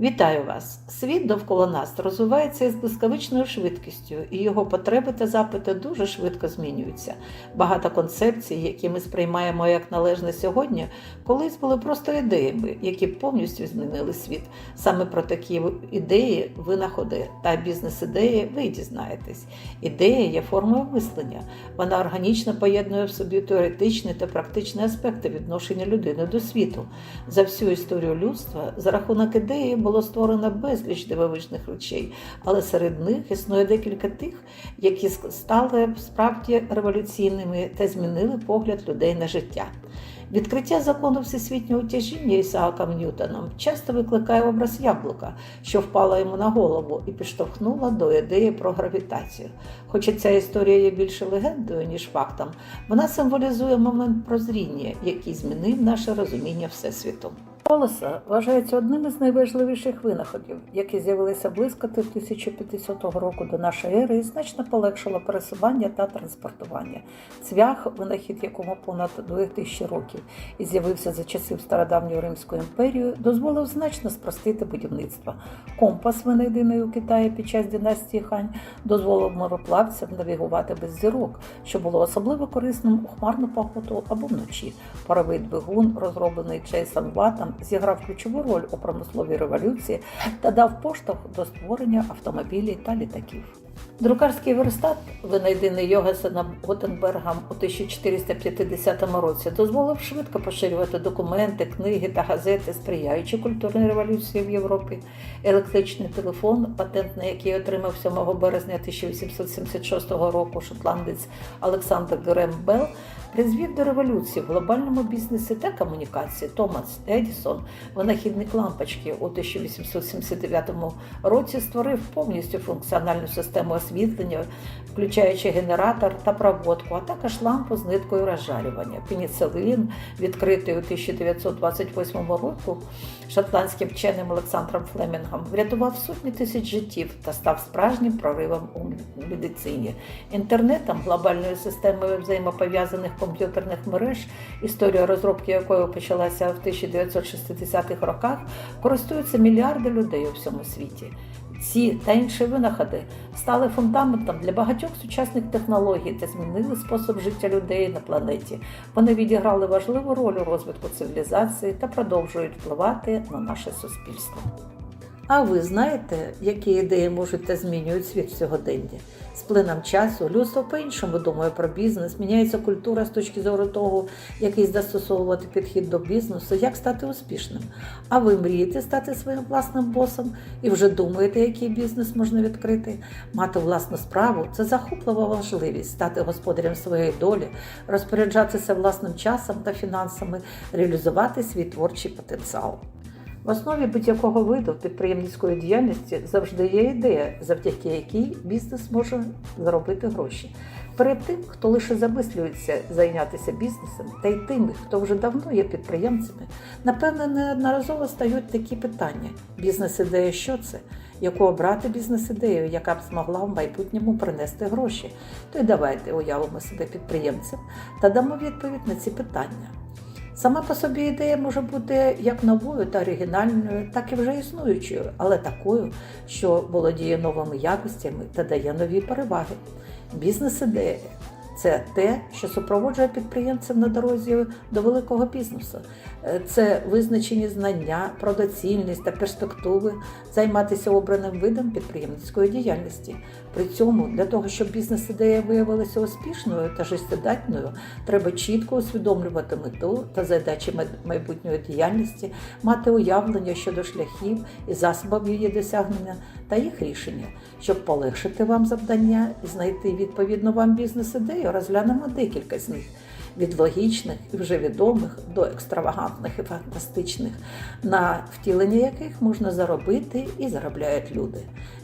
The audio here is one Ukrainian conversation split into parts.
Вітаю вас! Світ довкола нас розвивається із блискавичною швидкістю, і його потреби та запити дуже швидко змінюються. Багато концепцій, які ми сприймаємо як належне сьогодні, колись були просто ідеями, які повністю змінили світ. Саме про такі ідеї, винаходи та бізнес-ідеї ви дізнаєтесь. Ідея є формою мислення. Вона органічно поєднує в собі теоретичні та практичні аспекти відношення людини до світу. За всю історію людства за рахунок ідеї було створено безліч дивовижних речей, але серед них існує декілька тих, які стали справді революційними та змінили погляд людей на життя. Відкриття закону всесвітнього тяжіння Ісааком Ньютоном часто викликає образ яблука, що впала йому на голову і підштовхнула до ідеї про гравітацію. Хоча ця історія є більше легендою, ніж фактом, вона символізує момент прозріння, який змінив наше розуміння Всесвіту. Колеса вважається одним із найважливіших винаходів, які з'явилися близько 1500 року до нашої ери і значно полегшило пересування та транспортування. Цвях, винахід якому понад 2000 років і з'явився за часів стародавньої Римської імперії, дозволив значно спростити будівництво. Компас, винайдений у Китаї під час династії Хань, дозволив мореплавцям навігувати без зірок, що було особливо корисним у хмарну погоду або вночі. Паровий двигун, розроблений Чейсом Ватом, зіграв ключову роль у промисловій революції та дав поштовх до створення автомобілів та літаків. Друкарський верстат, винайдений Йогасеном Готенбергом у 1450 році, дозволив швидко поширювати документи, книги та газети, сприяючи культурній революції в Європі. Електричний телефон, патент на який отримав 7 березня 1876 року шотландець Олександр Грем Белл, призвів до революції в глобальному бізнесі та комунікації. Томас Едісон, винахідник лампочки у 1879 році, створив повністю функціональну систему освітлення, включаючи генератор та проводку, а також лампу з ниткою розжарювання. Пеніцилин, відкритий у 1928 року шотландським вченим Олександром Флемінгом, врятував сотні тисяч життів та став справжнім проривом у медицині. Інтернетом, глобальною системою взаємопов'язаних комп'ютерних мереж, історія розробки якої почалася в 1960-х роках, користуються мільярди людей у всьому світі. Ці та інші винаходи стали фундаментом для багатьох сучасних технологій та змінили спосіб життя людей на планеті. Вони відіграли важливу роль у розвитку цивілізації та продовжують впливати на наше суспільство. А ви знаєте, які ідеї можуть та змінюють світ сьогодення? З плином часу людство по-іншому думає про бізнес, міняється культура з точки зору того, який застосовувати підхід до бізнесу, як стати успішним. А ви мрієте стати своїм власним босом і вже думаєте, який бізнес можна відкрити? Мати власну справу це захоплива важливість стати господарем своєї долі, розпоряджатися власним часом та фінансами, реалізувати свій творчий потенціал. В основі будь-якого виду підприємницької діяльності завжди є ідея, завдяки якій бізнес може заробити гроші. Перед тим, хто лише замислюється зайнятися бізнесом, та й тими, хто вже давно є підприємцями, напевне, неодноразово стають такі питання: бізнес-ідея, що це? Яку обрати бізнес-ідею, яка б змогла в майбутньому принести гроші? То й давайте уявимо себе підприємцем та дамо відповідь на ці питання. Сама по собі ідея може бути як новою та оригінальною, так і вже існуючою, але такою, що володіє новими якостями та дає нові переваги. Бізнес-ідея це те, що супроводжує підприємців на дорозі до великого бізнесу. Це визначені знання, про доцільність та перспективи займатися обраним видом підприємницької діяльності. При цьому для того, щоб бізнес-ідея виявилася успішною та життєдатною, треба чітко усвідомлювати мету та задачі майбутньої діяльності, мати уявлення щодо шляхів і засобів її досягнення та їх рішення. Щоб полегшити вам завдання і знайти відповідну вам бізнес-ідею, розглянемо декілька з них. Від логічних і вже відомих до екстравагантних і фантастичних, на втілення яких можна заробити і заробляють люди.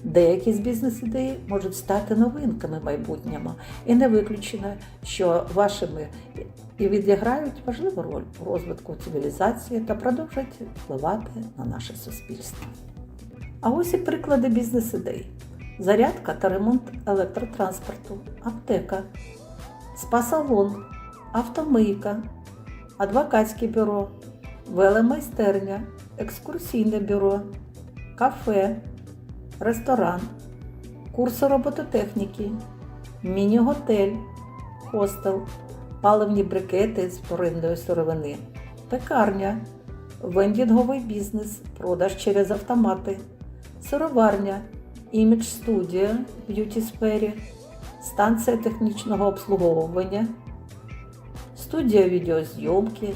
Деякі з бізнес-ідей можуть стати новинками майбутнього, і не виключено, що вашими і відіграють важливу роль у розвитку цивілізації та продовжать впливати на наше суспільство. А ось і приклади бізнес-ідей: зарядка та ремонт електротранспорту, аптека, спа-салон, автомийка, адвокатське бюро, веломайстерня, екскурсійне бюро, кафе, ресторан, курси робототехніки, міні-готель, хостел, паливні брикети з вторинної сировини, пекарня, вендінговий бізнес, продаж через автомати, сироварня, імідж студія в б'юті сфері, станція технічного обслуговування, студія відеозйомки,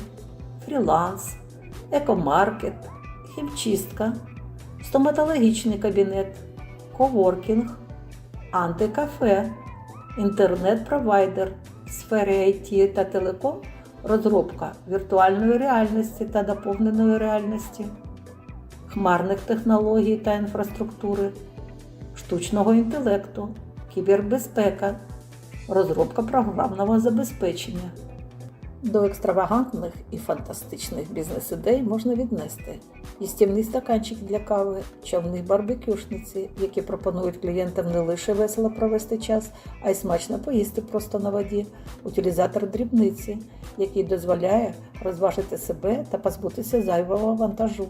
фріланс, екомаркет, хімчистка, стоматологічний кабінет, коворкінг, антикафе, інтернет-провайдер в сфері IT та телеком, розробка віртуальної реальності та доповненої реальності, хмарних технологій та інфраструктури, штучного інтелекту, кібербезпека, розробка програмного забезпечення. До екстравагантних і фантастичних бізнес-ідей можна віднести їстівний стаканчик для кави, човни барбекюшниці, які пропонують клієнтам не лише весело провести час, а й смачно поїсти просто на воді, утилізатор дрібниці, який дозволяє розважити себе та позбутися зайвого вантажу.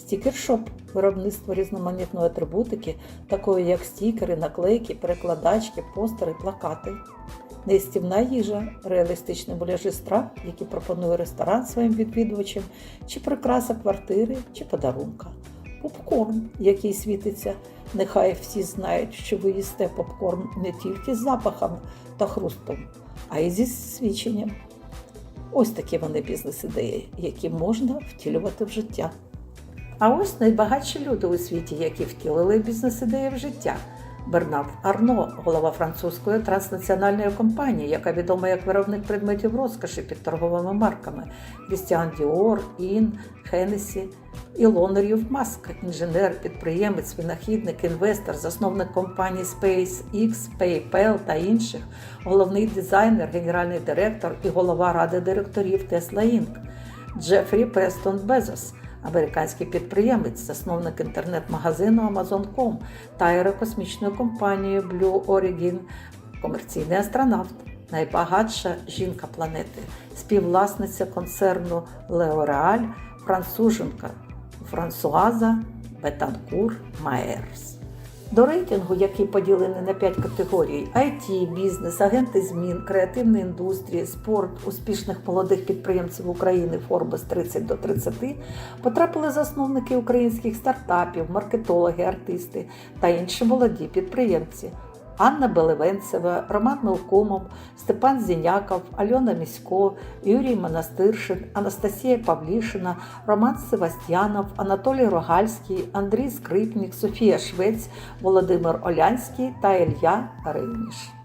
Стікершоп виробництво різноманітної атрибутики, такої як стікери, наклейки, перекладачки, постери, плакати. Неїстівна їжа, реалістичні муляжі страв, які пропонує ресторан своїм відвідувачам, чи прикраса квартири, чи подарунка. Попкорн, який світиться. Нехай всі знають, що ви їсте попкорн не тільки з запахом та хрустом, а й зі свідченням. Ось такі вони бізнес-ідеї, які можна втілювати в життя. А ось найбагатші люди у світі, які втілили бізнес-ідеї в життя. Бернард Арно, голова французької транснаціональної компанії, яка відома як виробник предметів розкоші під торговими марками Крістіан Діор, Ін, Хеннесі, Ілон Рів Маск, інженер, підприємець, винахідник, інвестор, засновник компаній SpaceX, PayPal та інших, головний дизайнер, генеральний директор і голова ради директорів Tesla Inc. Джефрі Престон Безос американський підприємець, засновник інтернет-магазину Amazon.com та аерокосмічної компанії Blue Origin, комерційний астронавт, найбагатша жінка планети, співвласниця концерну Леореаль, француженка Франсуаза Бетанкур Маерс. До рейтингу, який поділений на 5 категорій: IT, бізнес, агенти змін, креативна індустрія, спорт, успішних молодих підприємців України Forbes 30 до 30, потрапили засновники українських стартапів, маркетологи, артисти та інші молоді підприємці. Анна Белевенцева, Роман Мелкомов, Степан Зіняков, Альона Місько, Юрій Монастиршин, Анастасія Павлішина, Роман Севастьянов, Анатолій Рогальський, Андрій Скрипник, Софія Швець, Володимир Олянський та Ілья Ривніш.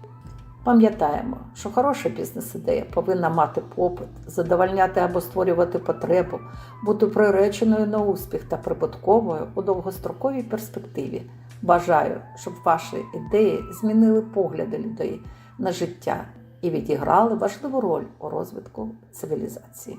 Пам'ятаємо, що хороша бізнес-ідея повинна мати попит, задовольняти або створювати потребу, бути приреченою на успіх та прибутковою у довгостроковій перспективі. Бажаю, щоб ваші ідеї змінили погляди людей на життя і відіграли важливу роль у розвитку цивілізації.